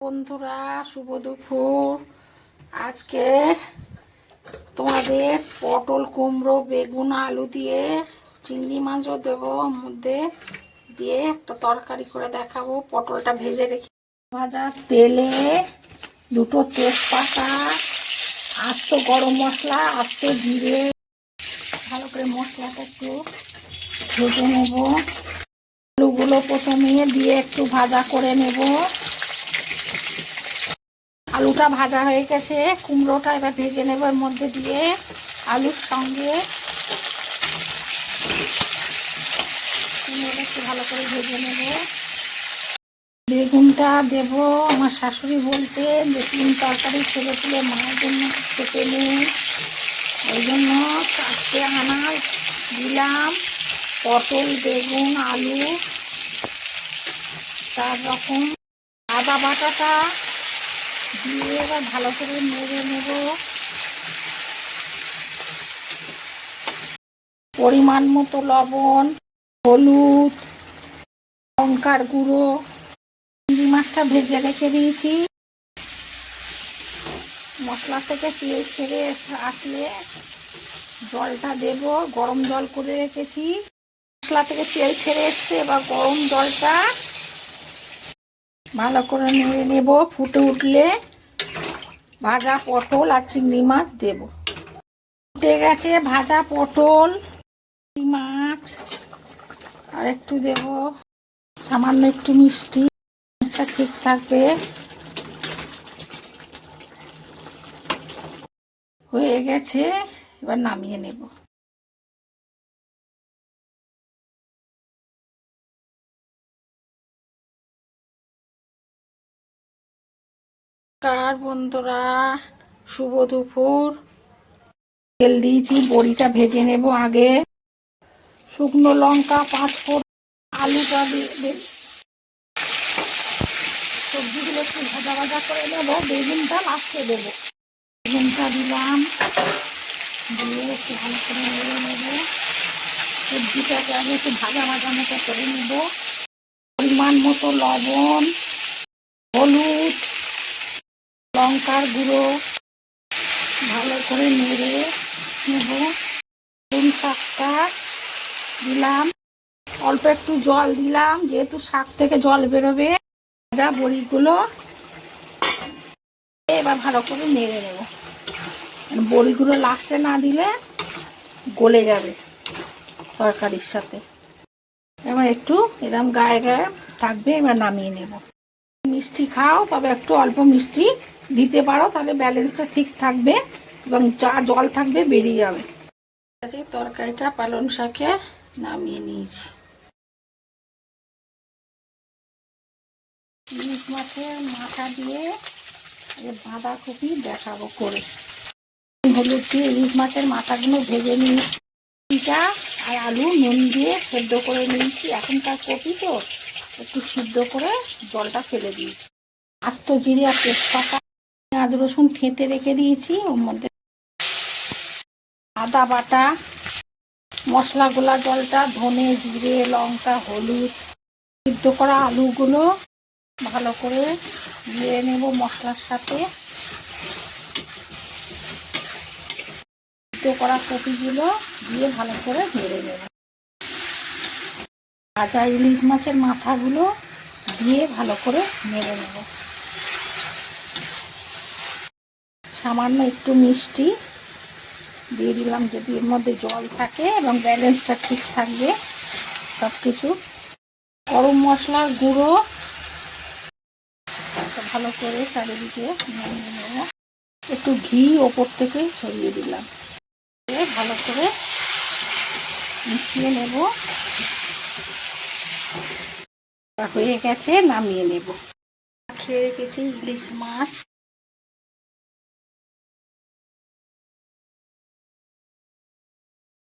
বন্ধুরা, শুভ দুপুর। আজকে তোমাদের পটল, কুমড়ো, বেগুন, আলু দিয়ে চিংড়ি মাছও দেবো। মধ্যে দিয়ে একটা তরকারি করে দেখাবো। পটলটা ভেজে রেখে ভাজা তেলে দুটো তেজপাতা, আস্ত গরম মশলা, আস্ত জিরে, ভালো করে মশলাটা একটু ভেজে নেব। আলুগুলো প্রথমে দিয়ে একটু ভাজা করে নেব। আলুটা ভাজা হয়ে গেছে, কুমড়োটা এবার ভেজে নেব এর মধ্যে দিয়ে আলুর সঙ্গে। কুমড়োটা একটু ভালো করে ভেজে নেব। বেগুনটা দেব আমার শাশুড়ি বলতে, বেগুন তরকারি ছেলে তুলে মায়ের জন্য খেতে নেই ওই জন্য চারটে আনাজ দিলাম, পটল, বেগুন, আলু চার রকম আদা বাটাটা দিয়ে এবার ভালো করে নেড়ে নেব। পরিমাণ মতো লবণ, হলুদ, লঙ্কার গুঁড়ো, চিংড়ি মাছটা ভেজে রেখে দিয়েছি। মশলা থেকে তেল ছেড়ে আসলে জলটা দেব, গরম জল করে রেখেছি। মশলা থেকে তেল ছেড়ে এসছে, এবার গরম জলটা ভালো করে নেড়ে নেব, ফুটে উঠলে ভাজা পটল আর চিংড়ি মাছ দেব। ফুটে গেছে ভাজা পটল মাছ, আর একটু দেব সামান্য একটু মিষ্টি। মিষ্টিটা ঠিক থাকবে। হয়ে গেছে, এবার নামিয়ে নেব। নমস্কার বন্ধুরা, শুভ দুপুর। তেল দিয়েছি, বড়িটা ভেজে নেব আগে। শুকনো লঙ্কা পাঁচ ফোড়ন আলুটা সবজিগুলো একটু ভাজা ভাজা করে নেব, বেগুনটা লাস্টে দেবো। বেগুনটা দিলাম, দিয়ে একটু ভালো করে নেড়ে নেব। সবজিটাকে আগে একটু ভাজা ভাজা মতো করে নেব। পরিমাণ মতো লবণ, হলুদ লঙ্কার গুঁড়ো ভালো করে নেড়ে নেব। কোন শাকটা দিলাম। অল্প একটু জল দিলাম, যেহেতু শাক থেকে জল বেরোবে, ভাজা বড়িগুলো এবার ভালো করে নেড়ে নেব। বড়িগুলো লাস্টে না দিলে গলে যাবে তরকারির সাথে। এবার একটু এরম গায়ে গায়ে থাকবে, এবার নামিয়ে নেব। মিষ্টি খাও, তবে একটু অল্প মিষ্টি দিতে পারো, তাহলে ব্যালেন্সটা ঠিক থাকবে এবং যা জল থাকবে, বেরিয়ে যাবে। আছে তরকারিটা পালং শাকে নামিয়ে নিয়েছি। ইলিশ মাছের মাথা দিয়ে বাঁধাকপি দেখাবো করে। হলুদ দিয়ে ইলিশ মাছের মাথাগুলো ভেজে নিয়েছি। কপিটা আর আলু, নুন দিয়ে সেদ্ধ করে নিয়েছি। এখনকার কপি তো একটু সিদ্ধ করে জলটা ফেলে দিয়েছি। আস্ত জিরে আর তেজপাতা পেঁয়াজ রসুন থেঁতে রেখে দিয়েছি, ওর মধ্যে আদা বাটা মশলা গোলা জলটা, ধনে জিরে, লঙ্কা, হলুদ, সিদ্ধ করা আলুগুলো ভালো করে দিয়ে নেব মশলার সাথে। সিদ্ধ করা কপিগুলো দিয়ে ভালো করে নেড়ে নেব। ভাজা ইলিশ মাছের মাথাগুলো দিয়ে ভালো করে নেড়ে নেব। সামান্য একটু মিষ্টি দিয়ে দিলাম যদি এর মধ্যে জল থাকে এবং ব্যালেন্সটা ঠিক থাকবে সব কিছু গরম মশলার গুঁড়ো। ভালো করে চারিদিকে একটু ঘি ওপর থেকে ছড়িয়ে দিলাম। ভালো করে মিশিয়ে নেব। হয়ে গেছে, নামিয়ে নেব। খেয়ে রেখেছি ইলিশ মাছ।